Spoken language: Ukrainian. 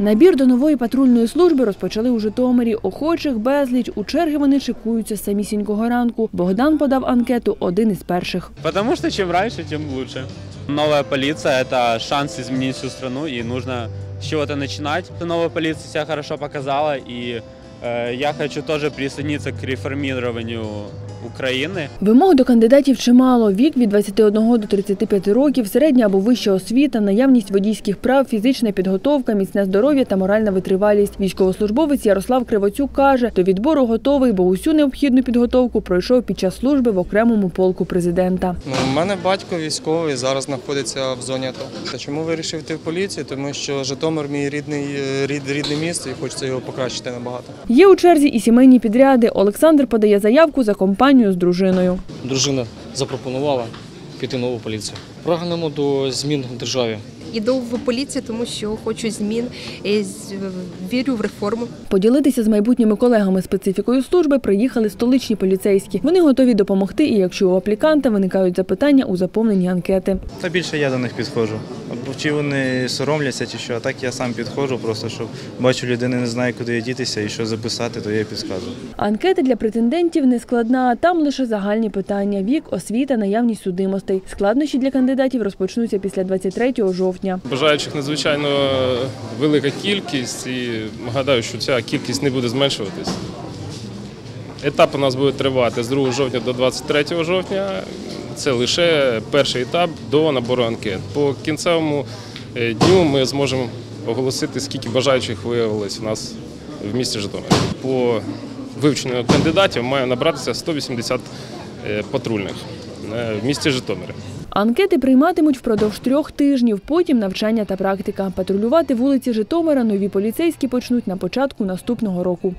Набір до нової патрульної служби розпочали у Житомирі. Охочих безліч. У черги вони чекуються з самісінького ранку. Богдан подав анкету один із перших. Потому що чим раніше, тим краще. Нова поліція це шанс змінити всю страну, і потрібно з чогось починати. Нова поліція полиция добре показала, и э, я хочу тоже присоединиться к реформированию Украины. Вимог до кандидатів чимало. Вік від 21 до 35 років, середня або вища освіта, наявність водійських прав, фізична підготовка, міцне здоров'я та моральна витривалість. Військовослужбовець Ярослав Кривоцюк каже, до відбору готовий, бо усю необхідну підготовку пройшов під час служби в окремому полку президента. Ну, у мене батько військовий, зараз знаходиться в зоні АТО. Та чому вирішив йти в поліцію? Тому що Житомир мій рідний, е, рід, рідне місто і хочеться його покращити набагато. Є у черзі і сімейні підряди. Олександр подає заявку за компанію з дружиною. Дружина запропонувала піти нову поліцію. Прагнемо до змін в державі. Іду в поліцію, тому що хочу змін, і вірю в реформу. Поділитися з майбутніми колегами специфікою служби приїхали столичні поліцейські. Вони готові допомогти, і якщо у апліканта виникають запитання у заповненні анкети. Та більше я до них підходжу. Чи вони соромляться, чи що, а так я сам підходжу, просто щоб бачу, людина не знає, куди їй дітися і що записати, то я підказую. Анкета для претендентів не складна, там лише загальні питання: вік, освіта, наявність судимостей. Складнощі для кандидатів розпочнуться після 23 жовтня. Бажаючих надзвичайно велика кількість, і гадаю, що ця кількість не буде зменшуватись. Етап у нас буде тривати з 2 жовтня до 23 жовтня. Це лише перший етап до набору анкет. По кінцевому е, дню ми зможемо оголосити, скільки бажаючих виявилось у нас в місті Житомир. По вивченню кандидатів має набратися 180 е, патрульних е, в місті Житомирі. Анкети прийматимуть впродовж трьох тижнів, потім навчання та практика. Патрулювати вулиці Житомира нові поліцейські почнуть на початку наступного року.